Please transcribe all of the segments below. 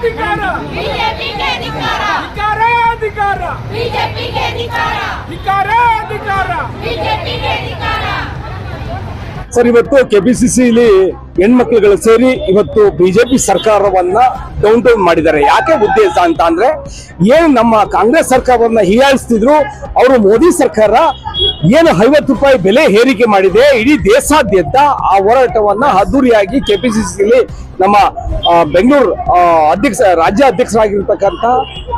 ಅಧಿಕಾರ. ಅಧಿಕಾರ. ಅಧಿಕಾರ ಅಧಿಕಾರ. ಅಧಿಕಾರ. ಸರ್ ಇವತ್ತು ಕೆಪಿಸಿಸಿ ಇಲ್ಲಿ ಹೆಣ್ಮಕ್ಳುಗಳು ಸೇರಿ ಇವತ್ತು ಬಿಜೆಪಿ ಸರ್ಕಾರವನ್ನ ಡೌನ್ ಡೌನ್ ಮಾಡಿದ್ದಾರೆ. ಯಾಕೆ ಉದ್ದೇಶ ಅಂತ ಅಂದ್ರೆ, ಏನು ನಮ್ಮ ಕಾಂಗ್ರೆಸ್ ಸರ್ಕಾರವನ್ನ ಹೀಯಾಳಿಸ್ತಿದ್ರು, ಅವರು ಮೋದಿ ಸರ್ಕಾರ ಏನು ಐವತ್ತು ರೂಪಾಯಿ ಬೆಲೆ ಹೇರಿಕೆ ಮಾಡಿದೆ, ಇಡೀ ದೇಶಾದ್ಯಂತ ಆ ಹೋರಾಟವನ್ನ ಅದ್ದೂರಿಯಾಗಿ ಕೆಪಿಸಿಸಿಲಿ ನಮ್ಮ ಬೆಂಗಳೂರು ಅಧ್ಯಕ್ಷ ರಾಜ್ಯ ಅಧ್ಯಕ್ಷರಾಗಿರ್ತಕ್ಕಂಥ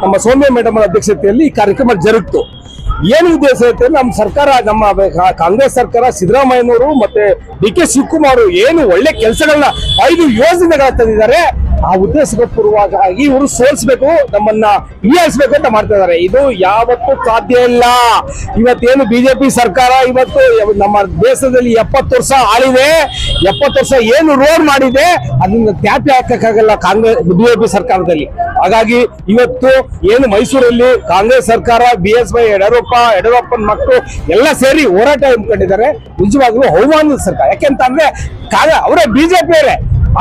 ನಮ್ಮ ಸೌಮ್ಯ ಮೇಡಮ್ ಅಧ್ಯಕ್ಷತೆಯಲ್ಲಿ ಈ ಕಾರ್ಯಕ್ರಮ ಜರುಗಿತು. ಏನು ಉದ್ದೇಶ ಐತೆ? ನಮ್ಮ ಸರ್ಕಾರ, ನಮ್ಮ ಕಾಂಗ್ರೆಸ್ ಸರ್ಕಾರ, ಸಿದ್ದರಾಮಯ್ಯನವರು ಮತ್ತೆ ಡಿ ಕೆ ಶಿವಕುಮಾರ್ ಏನು ಒಳ್ಳೆ ಕೆಲಸಗಳನ್ನ ಐದು ಯೋಜನೆಗಳ ತಂದಿದ್ದಾರೆ. ಆ ಉದ್ದೇಶಕ್ಕೆ ಪೂರ್ವವಾಗಿ ಇವರು ಸೋಲ್ಸ್ಬೇಕು, ನಮ್ಮನ್ನ ಹೀಯಾಳಿಸ್ಬೇಕು ಅಂತ ಮಾಡ್ತಾ ಇದ್ದಾರೆ. ಇದು ಯಾವತ್ತೂ ಸಾಧ್ಯ ಇಲ್ಲ. ಇವತ್ತೇನು ಬಿಜೆಪಿ ಸರ್ಕಾರ ಇವತ್ತು ನಮ್ಮ ದೇಶದಲ್ಲಿ ಎಪ್ಪತ್ತು ವರ್ಷ ಆಳಿದೆ. ಎಪ್ಪತ್ತು ವರ್ಷ ಏನು ರೋಡ್ ಮಾಡಿದೆ, ಅದನ್ನ ತ್ಯಾಪಿ ಹಾಕಕ್ಕಾಗಲ್ಲ ಕಾಂಗ್ರೆಸ್, ಬಿಜೆಪಿ ಸರ್ಕಾರದಲ್ಲಿ. ಹಾಗಾಗಿ ಇವತ್ತು ಏನು ಮೈಸೂರಲ್ಲಿ ಕಾಂಗ್ರೆಸ್ ಸರ್ಕಾರ, ಬಿ ಎಸ್ ವೈ, ಯಡಿಯೂರಪ್ಪ, ಯಡಿಯೂರಪ್ಪನ ಮಕ್ಕಳು ಎಲ್ಲ ಸೇರಿ ಹೋರಾಟ ಹಮ್ಮಿಕೊಂಡಿದ್ದಾರೆ. ನಿಜವಾಗ್ಲೂ ಅವಮಾನದ ಸರ್ಕಾರ. ಯಾಕೆಂತಂದ್ರೆ ಕಾಗ ಅವರೇ ಬಿಜೆಪಿ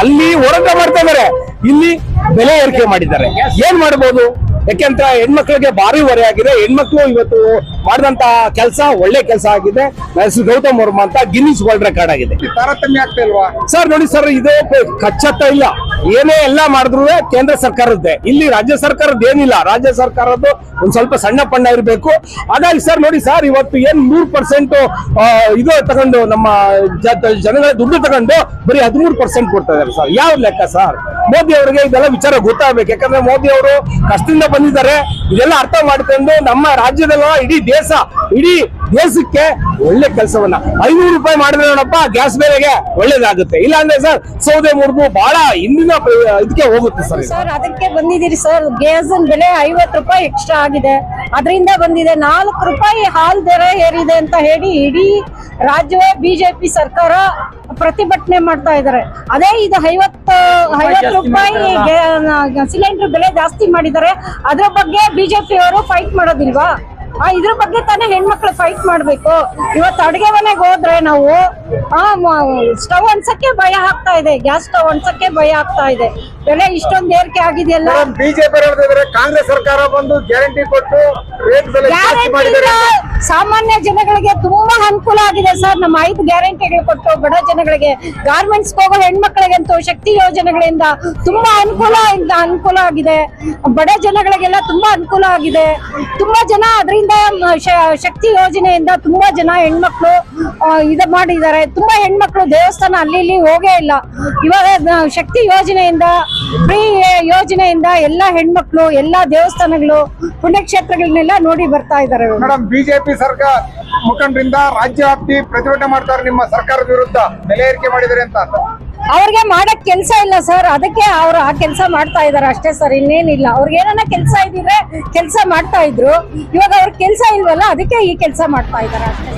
ಅಲ್ಲಿ ಹೋರಾಟ ಮಾಡ್ತಾ ಇದ್ದಾರೆ. ಇಲ್ಲಿ ಬೆಲೆ ಏರಿಕೆ ಮಾಡಿದ್ದಾರೆ. ಏನ್ ಮಾಡ್ಬೋದು? ಯಾಕೆಂತ ಹೆಣ್ಮಕ್ಳಿಗೆ ಭಾರಿ ಹೊರೆ ಆಗಿದೆ. ಹೆಣ್ಮಕ್ಳು ಇವತ್ತು ಮಾಡಿದಂತ ಕೆಲಸ ಒಳ್ಳೆ ಕೆಲಸ ಆಗಿದೆ. ಹೆಸರು ಗೌತಮ್ ವರ್ಮ ಅಂತ ಗಿನ್ನಿಸ್ ವರ್ಲ್ಡ್ ರೆಕಾರ್ಡ್ ಆಗಿದೆ. ತಾರತಮ್ಯ ಆಗ್ತಾ ಇಲ್ವಾ? ಸರ್ ನೋಡಿ ಸರ್ ಇದು ಕಚ್ಚತ್ತ ಇಲ್ಲ. ಏನೇ ಎಲ್ಲ ಮಾಡಿದ್ರು ಕೇಂದ್ರ ಸರ್ಕಾರದ್ದೇ. ಇಲ್ಲಿ ರಾಜ್ಯ ಸರ್ಕಾರದ್ದು ಏನಿಲ್ಲ. ರಾಜ್ಯ ಸರ್ಕಾರದ್ದು ಒಂದ್ ಸ್ವಲ್ಪ ಸಣ್ಣ ಪಣ್ಣ ಇರಬೇಕು. ಹಾಗಾಗಿ ಸರ್ ನೋಡಿ ಸರ್ ಇವತ್ತು ಏನ್ ನೂರ್ ಪರ್ಸೆಂಟ್ ಇದು ತಗೊಂಡು ನಮ್ಮ ಜನಗಳ ದುಡ್ಡು ತಗೊಂಡು ಬರೀ ಹದಿಮೂರು ಪರ್ಸೆಂಟ್ ಕೊಡ್ತಾ ಇದಾರೆ ಸರ್. ಯಾವ ಲೆಕ್ಕ ಸರ್? ಮೋದಿ ಅವರಿಗೆ ಇದೆಲ್ಲ ವಿಚಾರ ಗೊತ್ತಾಗಬೇಕು. ಯಾಕಂದ್ರೆ ಮೋದಿ ಅವರು ಕಷ್ಟದಿಂದ ಬಂದಿದ್ದಾರೆ. ಇದೆಲ್ಲ ಅರ್ಥ ಮಾಡ್ಕೊಂಡು ನಮ್ಮ ರಾಜ್ಯದಲ್ಲ ಇಡೀ ದೇಶ, ಇಡೀ ದೇಶಕ್ಕೆ ಒಳ್ಳೆ ಕೆಲಸವನ್ನ. ಐನೂರು ರೂಪಾಯಿ ಮಾಡಿದ್ರೆ ನೋಡಪ್ಪ, ಗ್ಯಾಸ್ ಬೆಲೆಗೆ ಒಳ್ಳೇದಾಗುತ್ತೆ. ಇಲ್ಲ ಅಂದ್ರೆ ಸರ್, ಸೌದೆ ಮುರಿದು ಬಹಳ ಹಿಂದಿನ ಇದಕ್ಕೆ ಹೋಗುತ್ತೆ ಸರ್. ಸರ್, ಅದಕ್ಕೆ ಬಂದಿದ್ದೀರಿ ಸರ್. ಗ್ಯಾಸ್ ಬೆಲೆ ಐವತ್ತು ರೂಪಾಯಿ ಎಕ್ಸ್ಟ್ರಾ ಆಗಿದೆ. ಅದರಿಂದ ಬಂದಿದೆ. ನಾಲ್ಕು ರೂಪಾಯಿ ಹಾಲ್ ದರ ಏರಿದೆ ಅಂತ ಹೇಳಿ ಇಡೀ ರಾಜ್ಯವೇ ಬಿಜೆಪಿ ಸರ್ಕಾರ ಪ್ರತಿಭಟನೆ ಮಾಡ್ತಾ ಇದ್ದಾರೆ. ಅದೇ ಇದು ಐವತ್ತು ಐವತ್ತು ರೂಪಾಯಿ ಸಿಲಿಂಡರ್ ಬೆಲೆ ಜಾಸ್ತಿ ಮಾಡಿದ್ದಾರೆ. ಅದ್ರ ಬಗ್ಗೆ ಬಿಜೆಪಿ ಅವರು ಫೈಟ್ ಮಾಡೋದಿಲ್ವಾ? ಆ ಇದ್ರ ಬಗ್ಗೆ ತಾನೇ ಹೆಣ್ಮಕ್ಳು ಫೈಟ್ ಮಾಡ್ಬೇಕು. ಇವತ್ತು ಅಡುಗೆ ಮನೆಗೆ ಹೋದ್ರೆ ನಾವು ಸ್ಟವ್ ಅನ್ಸಕ್ಕೆ ಭಯ ಆಗ್ತಾ ಇದೆ. ಗ್ಯಾಸ್ ಸ್ಟವ್ ಅನ್ಸಕ್ಕೆ ಭಯ ಆಗ್ತಾ ಇದೆ. ಬೆಲೆ ಇಷ್ಟೊಂದು ಏರಿಕೆ ಆಗಿದೆಯಲ್ಲ? ಬಿಜೆಪಿ ಕಾಂಗ್ರೆಸ್ ಸರ್ಕಾರ ಬಂದು ಗ್ಯಾರಂಟಿ ಕೊಟ್ಟು ಸಾಮಾನ್ಯ ಜನಗಳಿಗೆ ತುಂಬಾ ಅನುಕೂಲ ಆಗಿದೆ ಸರ್. ನಮ್ಮ ಐದು ಗ್ಯಾರಂಟಿಗಳು ಕೊಟ್ಟು ಬಡ ಜನಗಳಿಗೆ ಗಾರ್ಮೆಂಟ್ಸ್ ಹೋಗೋ ಹೆಣ್ಮಕ್ಳಿಗಂತೂ ಶಕ್ತಿ ಯೋಜನೆಗಳಿಂದ ತುಂಬಾ ಅನುಕೂಲ ಅನುಕೂಲ ಆಗಿದೆ. ಬಡ ಜನಗಳಿಗೆಲ್ಲ ತುಂಬಾ ಅನುಕೂಲ ಆಗಿದೆ. ತುಂಬಾ ಜನ ಅದರಿಂದ ಶಕ್ತಿ ಯೋಜನೆಯಿಂದ ತುಂಬಾ ಜನ ಹೆಣ್ಮಕ್ಳು ಇದ ಮಾಡಿದ್ದಾರೆ. ತುಂಬಾ ಹೆಣ್ಮಕ್ಳು ದೇವಸ್ಥಾನ ಅಲ್ಲಿ ಇಲ್ಲಿ ಹೋಗೇ ಇಲ್ಲ. ಇವಾಗ ಶಕ್ತಿ ಯೋಜನೆಯಿಂದ, ಫ್ರೀ ಯೋಜನೆಯಿಂದ ಎಲ್ಲಾ ಹೆಣ್ಮಕ್ಳು, ಎಲ್ಲಾ ದೇವಸ್ಥಾನಗಳು, ಪುಣ್ಯಕ್ಷೇತ್ರಗಳನ್ನೆಲ್ಲ ನೋಡಿ ಬರ್ತಾ ಇದ್ದಾರೆ. ಮೇಡಮ್, ಬಿಜೆಪಿ ಸರ್ಕಾರ ಮುಖಂಡರಿಂದ ರಾಜ್ಯ ವ್ಯಾಪ್ತಿ ಪ್ರತಿಭಟನೆ ಮಾಡ್ತಾರೆ ನಿಮ್ಮ ಸರ್ಕಾರದ ವಿರುದ್ಧ. ಬೆಲೆ ಏರಿಕೆ ಮಾಡಿದರೆ ಅಂತ. ಅವ್ರಿಗೆ ಮಾಡಕ್ ಕೆಲಸ ಇಲ್ಲ ಸರ್ ಅದಕ್ಕೆ ಅವ್ರು ಆ ಕೆಲಸ ಮಾಡ್ತಾ ಇದಾರೆ ಅಷ್ಟೇ ಸರ್ ಇನ್ನೇನಿಲ್ಲ ಅವ್ರಿಗೆ ಏನನ್ನ ಕೆಲಸ ಇದ್ರೆ ಕೆಲಸ ಮಾಡ್ತಾ ಇದ್ರು ಇವಾಗ ಅವ್ರ ಕೆಲಸ ಇಲ್ವಲ್ಲ ಅದಕ್ಕೆ ಈ ಕೆಲಸ ಮಾಡ್ತಾ ಇದಾರೆ ಅಷ್ಟೇ